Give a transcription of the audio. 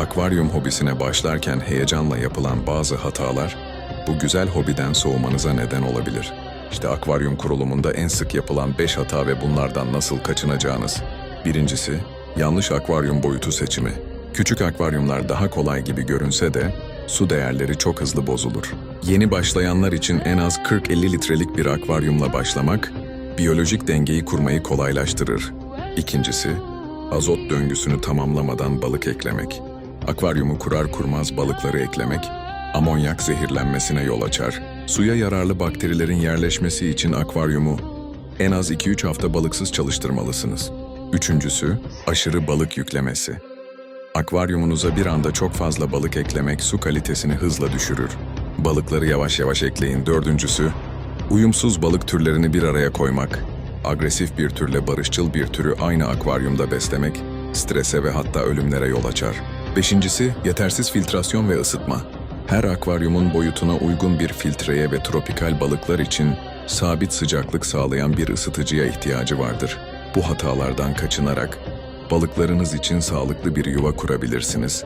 Akvaryum hobisine başlarken heyecanla yapılan bazı hatalar bu güzel hobiden soğumanıza neden olabilir. İşte akvaryum kurulumunda en sık yapılan 5 hata ve bunlardan nasıl kaçınacağınız. Birincisi, yanlış akvaryum boyutu seçimi. Küçük akvaryumlar daha kolay gibi görünse de su değerleri çok hızlı bozulur. Yeni başlayanlar için en az 40-50 litrelik bir akvaryumla başlamak, biyolojik dengeyi kurmayı kolaylaştırır. İkincisi, azot döngüsünü tamamlamadan balık eklemek. Akvaryumu kurar kurmaz balıkları eklemek, amonyak zehirlenmesine yol açar. Suya yararlı bakterilerin yerleşmesi için akvaryumu en az 2-3 hafta balıksız çalıştırmalısınız. Üçüncüsü, aşırı balık yüklemesi. Akvaryumunuza bir anda çok fazla balık eklemek su kalitesini hızla düşürür. Balıkları yavaş yavaş ekleyin. Dördüncüsü, uyumsuz balık türlerini bir araya koymak. Agresif bir türle barışçıl bir türü aynı akvaryumda beslemek, strese ve hatta ölümlere yol açar. Beşincisi, yetersiz filtrasyon ve ısıtma. Her akvaryumun boyutuna uygun bir filtreye ve tropikal balıklar için sabit sıcaklık sağlayan bir ısıtıcıya ihtiyacı vardır. Bu hatalardan kaçınarak balıklarınız için sağlıklı bir yuva kurabilirsiniz.